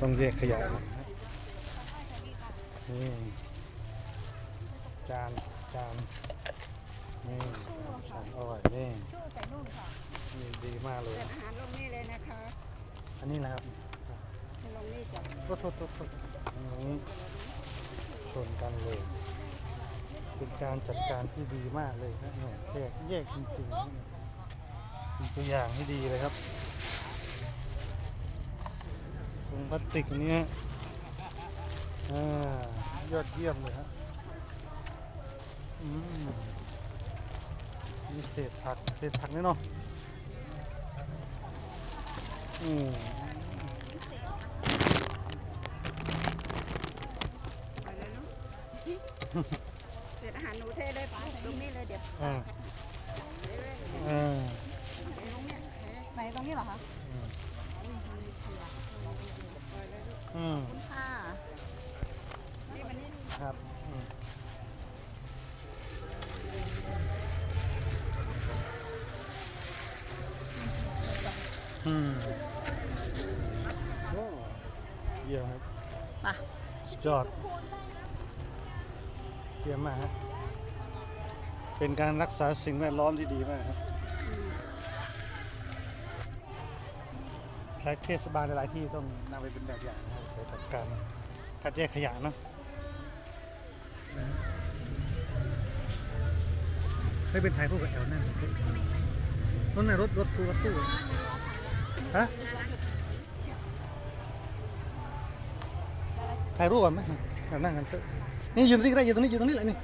ต้องแยกขยะนี่จานจานนี่จานอร่อยนี่ชูใส่นู่นค่ะนี่ดีมากเลย อาหารลงนี่เลยนะคะอันนี้นะครับลงนี่ก่อนโทษโทษโทษโทษอันนี้ชนกันเลย เป็นการจัดการที่ดีมากเลยนะแยกแยกจริงๆเป็นตัวอย่างที่ดีเลยครับ พลาสติกอันเนี้ยอ่ายอดเยี่ยมเลยฮะอืมมีเศษผัก เศษผักนี่เนาะอืมไปเลยเนาะเสร็จอาหารหนูเทเลยไปลงนี่เลยเดี๋ยวอ่าเทเลยอ่าลงเนี่ยเทไหนตรงนี้เหรอคะ นนี่ครับอืมอืมโอ้เยี่ยมครับมาสุดยอดเยี่ยมมากฮะเป็นการรักษาสิ่งแวดล้อมที่ดีมากครับหลายเทศบาลหลายที่ต้องนำไปเป็นแบบอย่างนะครับในจัดการคัดแยกขยะเนาะ ไม่เป็นถ่ายรูปกับแอลนั่นรถน่ะรถรถตู้รถตู้ฮะถ่ายรูปก่อนไหมแอลนั่งกันเถอะนี่ยืนตรงนี้ก็ได้ยืนตรงนี้ยืนตรงนี้แหละนี่